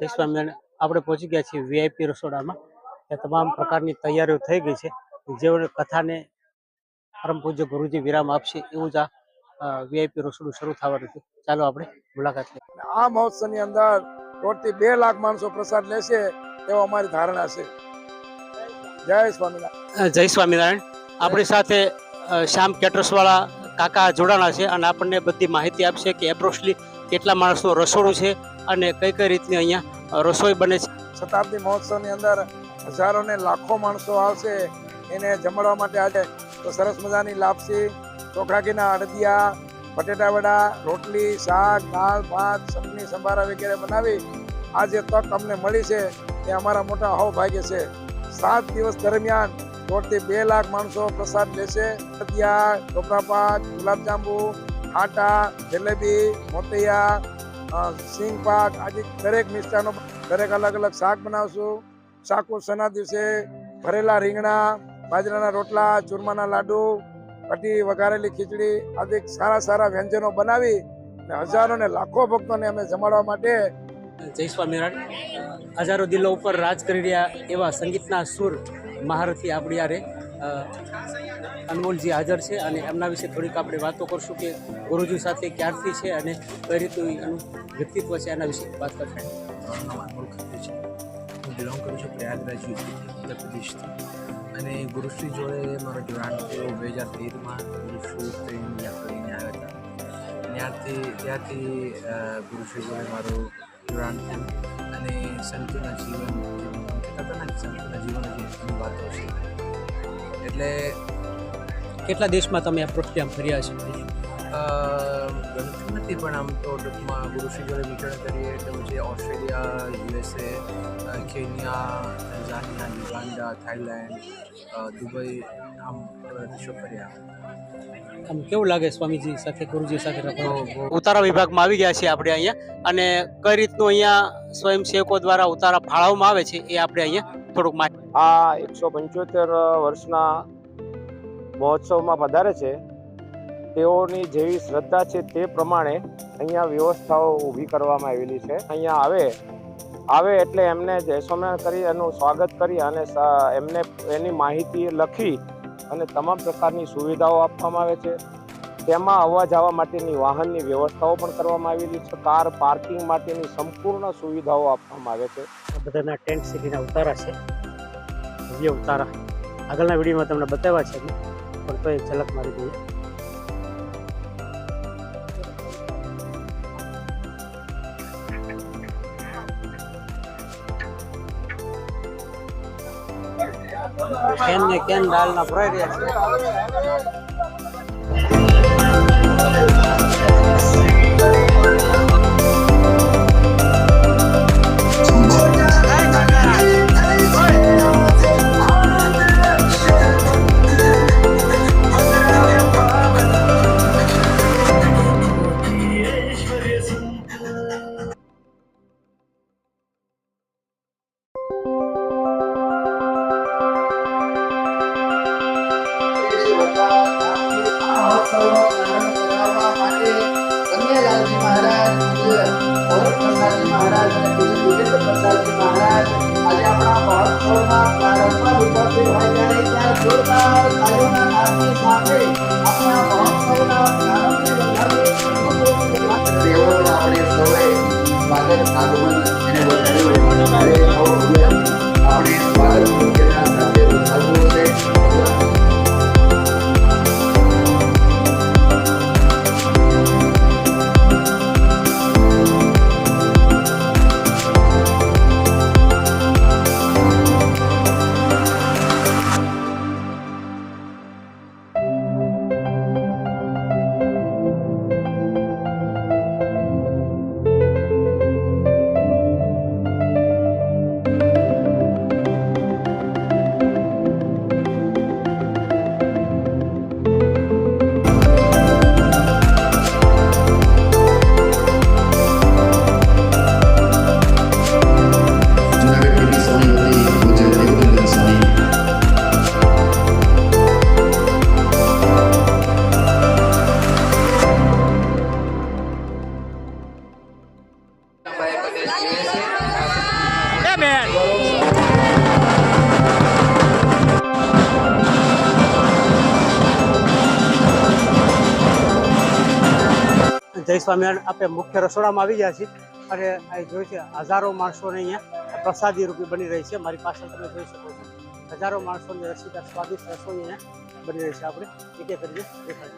જય સ્વામિનારાયણ આપણે પહોંચી ગયા છીએ વીઆઈપી રસોડામાં. ત્યાં તમામ પ્રકારની તૈયારીઓ થઈ ગઈ છે. જેઓને કથાને પરમ પૂજ્ય ગુરુજી વિરામ આપશે એવું જ આ વીઆઈપી રસોડું શરૂ થવાનું છે. ચાલો આપણે મુલાકાત લઈએ. આ મહોત્સવની અંદર દોઢથી બે લાખ માણસો પ્રસાદ લેશે એવો અમારી ધારણા છે. જય સ્વામિનારાયણ. જય સ્વામિનારાયણ. આપણી સાથે શ્યામ કેટર્સવાળા કાકા જોડાણા છે અને આપણને બધી માહિતી આપશે કે એપ્રોક્સલી કેટલા માણસનું રસોડું છે અને કઈ કઈ રીતની અહીંયા રસોઈ બને છે? શતાબ્દી મહોત્સવની અંદર હજારો ને લાખો માણસો આવશે એને જમાડવા માટે આજે તો સરસ મજાની લાપસી ચોખાકીના અડદિયા, બટેટા વડા, રોટલી, શાક, દાળ, ભાત, ચટણી, સંભારા વગેરે બનાવી આ જે તક અમને મળી છે. એ અમારા મોટા હૌભાગ્ય છે. સાત દિવસ દરમિયાન દોઢથી બે લાખ માણસો પ્રસાદ લેશે. અડદિયા, ઢોકળા પાક ગુલાબજાંબુ આટા, જલેબી, મોતિયા સિંગ પાક, આજે દરેક મિષ્ટાનો દરેક અલગ અલગ શાક બનાવશું. સના દિવસે ભરેલા રીંગણા, બાજરાના રોટલા, ચૂરમાના લાડુ, કઢી વઘારેલી ખીચડી આદિ સારા સારા વ્યંજનો બનાવી અને હજારો ને લાખો ભક્તોને અમે જમાડવા માટે જય સ્વામિનારાયણ. હજારો દિલો ઉપર રાજ કરી રહ્યા એવા સંગીતના સુર, મહારથી આપણી યારે અનમોલજી હાજર છે અને એમના વિશે થોડીક આપણે વાતો કરશું કે ગુરુજી સાથે ક્યારથી છે અને કઈ રીતનું એનું વ્યક્તિત્વ છે એના વિશે વાત કરશે. અનમોલ ખત્રી છે. હું બિલોંગ કરું છું પ્રયાગરાજ યુપી ઉત્તર પ્રદેશથી. અને ગુરુશ્રી જોડે મારો જોડાણ થયો બે હજાર તેરમાં. ગુરુશ્રી ટ્રેન કરીને આવ્યા હતા. ત્યારથી ત્યારથી ગુરુશ્રી જોડે મારું જોડાણ થયું. અને સંતોના જીવન હતા સંતોના જીવન જે વાતો છે. એટલે કેટલા દેશમાં તમે આ પ્રોગ્રામ ફર્યા છો? અ, નથી પણ આમ તો ટૂંકમાં ગુરુશ્રી જોડે વિચરણ કરીએ તો જે ઓસ્ટ્રેલિયા યુએસએ કેન્યા ઝાનિયા યુગાન્ડા થાઈલેન્ડ દુબઈ આમ દેશો ફર્યા આમ કેવું લાગે સ્વામીજી સાથે ગુરુજી સાથે ઉતારા વિભાગમાં આવી ગયા છે આપણે અહીંયા અને કઈ રીતનું અહીંયા સ્વયંસેવકો દ્વારા ઉતારા ફાળવવામાં આવે છે એ આપણે અહીંયા થોડુંક માહિતી આ એકસો પંચોતેર વર્ષના મહોત્સવમાં પધારે છે. તેઓની જેવી શ્રદ્ધા છે તે પ્રમાણે અહીંયા વ્યવસ્થાઓ ઊભી કરવામાં આવેલી છે. અહીંયા આવે આવે એટલે એમને જયસ્વામિનારાયણ કરી એનું સ્વાગત કરી અને એમને એની માહિતી લખી અને તમામ પ્રકારની સુવિધાઓ આપવામાં આવે છે. તેમાં આવવા જવા માટેની વાહનની વ્યવસ્થાઓ પણ કરવામાં આવેલી છે. કાર પાર્કિંગ માટેની સંપૂર્ણ સુવિધાઓ આપવામાં આવે છે. બધાના ટેન્ટ સિટીના ઉતારા છે. ભવ્ય ઉતારા. આગળના વિડીયોમાં તમને બતાવ્યા છે. પણ તો એક ઝલક મારી દઈએ કેન ને કેન દાળના ભરાઈ રહ્યા છે? જોરદાર તાળીઓના નાદની સાથે આપણે મહોત્સવના પ્રારંભને વધાવીએ દેવોનું આપણે સૌએ સ્વાગત આગમન એને Yeah, man. જય સ્વામિનારાયણ. આપણે મુખ્ય રસોડામાં આવી ગયા છીએ અને અહીં જોઈ છે હજારો માણસોને અહીંયા પ્રસાદી રૂપી બની રહી છે. મારી પાસે તમે જોઈ શકો છો. હજારો માણસોની રસીદા સ્વાદિષ્ટ રસોઈ અહીંયા બની રહી છે. આપણે એક એક કરીને દેખાય.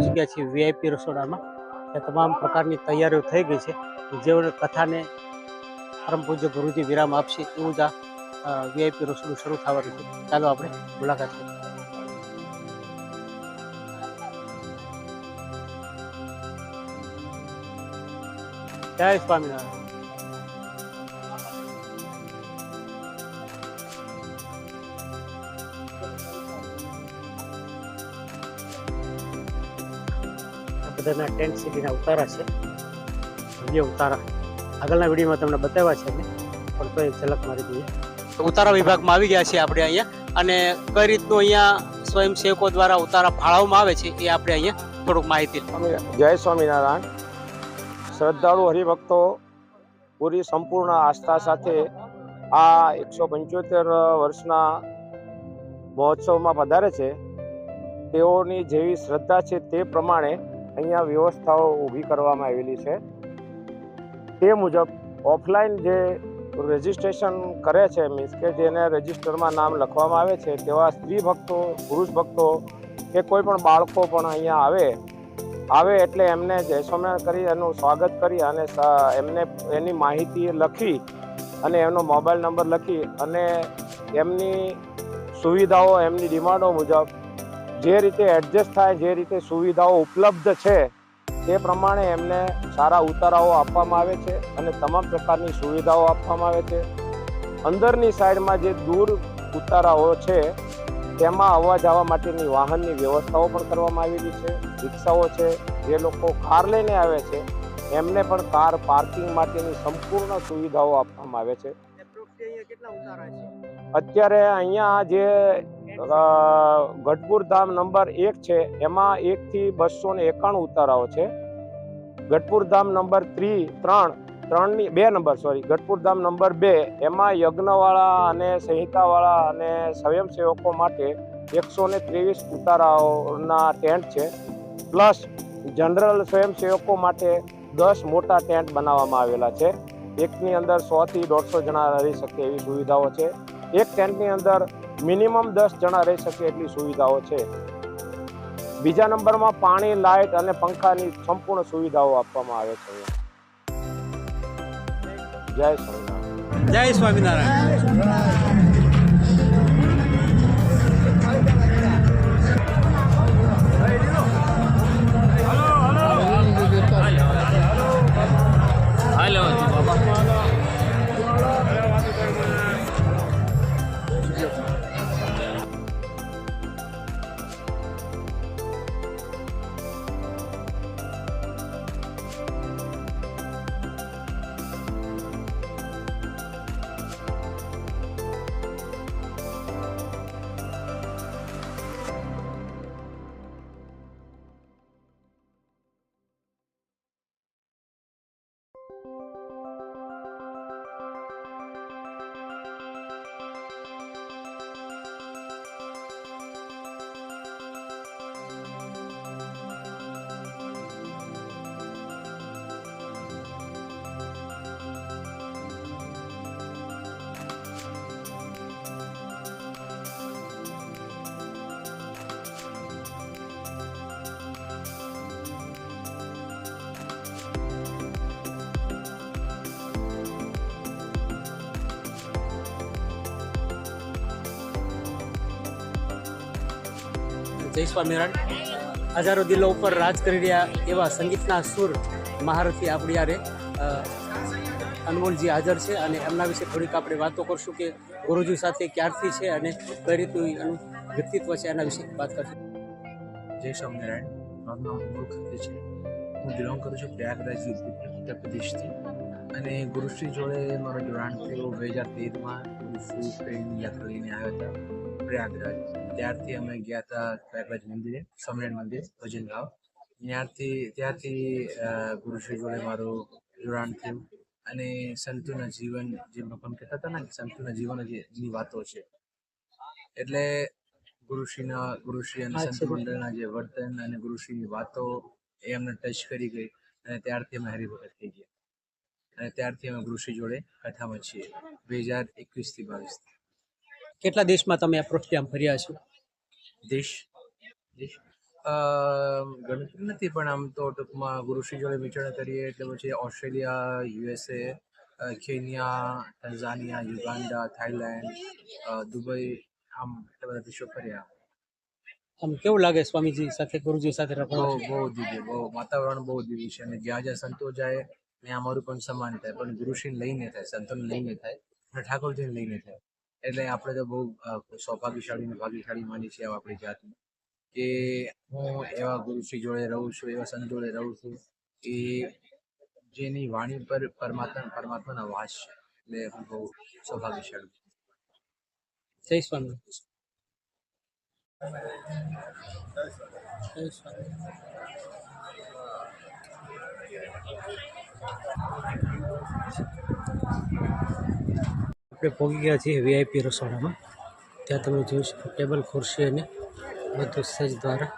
પહોંચી ગયા છીએ વીઆઈપી રસોડામાં. ત્યાં તમામ પ્રકારની તૈયારીઓ થઈ ગઈ છે. જેઓને કથાને પરમ પૂજ્ય ગુરુજી વિરામ આપશે એવું જ આ વીઆઈપી રસોડું શરૂ થવાનું છે. ચાલો આપણે મુલાકાત કરીએ જય સ્વામિનારાયણ. બધાના ટેન્ટ સિટીના ઉતારા છે. ભવ્ય ઉતારા. આગળના વિડીયોમાં તમને બતાવ્યા છે અમે. પણ તો એક ઝલક મારી દઈએ. ઉતારા વિભાગમાં આવી ગયા છીએ આપણે અહીંયા. અને કઈ રીતનું અહીંયા સ્વયંસેવકો દ્વારા ઉતારા ફાળવવામાં આવે છે એ આપણે અહીંયા થોડુંક માહિતી જય સ્વામિનારાયણ. શ્રદ્ધાળુ હરિભક્તો પૂરી સંપૂર્ણ આસ્થા સાથે આ એકસો પંચોતેર વર્ષના મહોત્સવમાં પધારે છે. તેઓની જેવી શ્રદ્ધા છે તે પ્રમાણે અહીંયા વ્યવસ્થાઓ ઊભી કરવામાં આવેલી છે. તે મુજબ ઓફલાઈન જે રજિસ્ટ્રેશન કરે છે મીન્સ કે જેને રજિસ્ટરમાં નામ લખવામાં આવે છે તેવા સ્ત્રી ભક્તો, પુરુષ ભક્તો કે કોઈ પણ બાળકો પણ અહીંયા આવે આવે એટલે એમને જય કરી એનું સ્વાગત કરી અને એમને એની માહિતી લખી અને એમનો મોબાઈલ નંબર લખી અને એમની સુવિધાઓ, એમની ડિમાન્ડો મુજબ જે રીતે એડજસ્ટ થાય જે રીતે સુવિધાઓ ઉપલબ્ધ છે તે પ્રમાણે એમને સારા ઉતારાઓ આપવામાં આવે છે અને તમામ પ્રકારની સુવિધાઓ આપવામાં આવે છે. અંદરની સાઈડમાં જે દૂર ઉતારાઓ છે તેમાં આવવા જવા માટેની વાહનની વ્યવસ્થાઓ પણ કરવામાં આવેલી છે. રિક્ષાઓ છે જે લોકો કાર લઈને આવે છે એમને પણ કાર પાર્કિંગ માટેની સંપૂર્ણ સુવિધાઓ આપવામાં આવે છે. કેટલા ઉતારા છે? અત્યારે અહીંયા જે ગઢપુર ધામ નંબર એક છે. એમાં એકથી બસો ને એકાણું ઉતારાઓ છે. ગઢપુર ધામ નંબર થ્રી ત્રણ ત્રણની બે number sorry Gadhpur Dham number બે, એમાં યજ્ઞવાળા અને સંહિતાવાળા અને સ્વયંસેવકો માટે એકસો ને ત્રેવીસ ઉતારાઓના ટેન્ટ છે. પ્લસ જનરલ સ્વયંસેવકો માટે દસ મોટા ટેન્ટ બનાવવામાં આવેલા છે. એકની અંદર સો થી દોઢસો જણા રહી શકે એવી સુવિધાઓ છે. એક ટેન્ટની અંદર મિનિમમ દસ જણા રહી શકે એટલી સુવિધાઓ છે. બીજા નંબરમાં પાણી, લાઇટ અને પંખાની સંપૂર્ણ સુવિધાઓ આપવામાં આવે છે. જય સ્વામિનારાયણ. જય સ્વામિનારાયણ. જય સ્વામિનારાયણ હજારો દિલો ઉપર રાજ કરી રહ્યા એવા સંગીતના સુર મહારથી આપણી આરે અનમોલજી હાજર છે અને એમના વિશે થોડીક આપણે વાતો કરશું કે ગુરુજી સાથે ક્યારથી છે અને કઈ રીતનું એનું વ્યક્તિત્વ છે એના વિશે વાત કરશું. જય સ્વામિનારાયણ અમોલ ખત્રી છે. હું બિલોંગ કરું છું પ્રયાગરાજ, ઉત્તર પ્રદેશથી. અને ગુરુશ્રી જોડે મારો જોડાણ થયો. બે હજાર તેરમાં ગુરુશ્રી ટ્રેન યાત્રા લઈને આવ્યા હતા, પ્રયાગરાજ. ત્યારથી અમે ગયા હતા પ્રયાગરાજ મંદિરે સમરેણ મંદિર ભજન ગાવ. ત્યારથી ત્યારથી ગુરુશ્રી જોડે મારું જોડાણ થયું. અને સંતોના જીવન જે ભગવાન કહેતા હતા ને સંતોના જીવન જે વાતો છે. એટલે ગુરુશ્રીના ગુરુશ્રી અને સંત મંડળના જે વર્તન અને ગુરુશ્રીની વાતો એ અમને ટચ કરી ગઈ. અને ત્યારથી અમે હરિભગત થઈ ગયા. અને ત્યારથી અમે ગુરુશ્રી જોડે કથામાં છીએ. બે હજાર એકવીસથી બાવીસ કેટલા દેશમાં તમે એપ્રોચથી આમ ફર્યા છો? દેશ? દેશ? ગણતરી નથી પણ આમ તો ટૂંકમાં ગુરુશ્રી જોડે વિચારણા કરીએ એટલે પછી Australia USA Kenya Tanzania Uganda Thailand Dubai આમ એટલા બધા દેશો ફર્યા. આમ કેવું લાગે સ્વામીજી સાથે ગુરુજી સાથે બહુ બહુ દિવ્ય બહુ. વાતાવરણ બહુ દિવ્ય છે અને જ્યાં જ્યાં સંતો જાય ત્યાં અમારું પણ સમાન થાય પણ ગુરુશ્રીને લઈને થાય સંતોને લઈને થાય અને ઠાકોરજીને લઈને થાય. એટલે આપણે તો બહુ સૌભાગ્યશાળી ને ભાગ્યશાળી માની છીએ આપણી જાતને, કે હું એવા ગુરુશ્રી જોડે રહું છું, એવા સંત જોડે રહું છું કે જેની વાણી પર પરમાત્મા, પરમાત્માના વાસ છે. એટલે હું બહુ સૌભાગ્યશાળી. છું જય સ્વામી. આપણે પહોંચી ગયા છીએ વીઆઈપી રસોડામાં. ત્યાં તમે જોઈ શકો, ટેબલ ખુરશી અને બધું સજ દ્વારા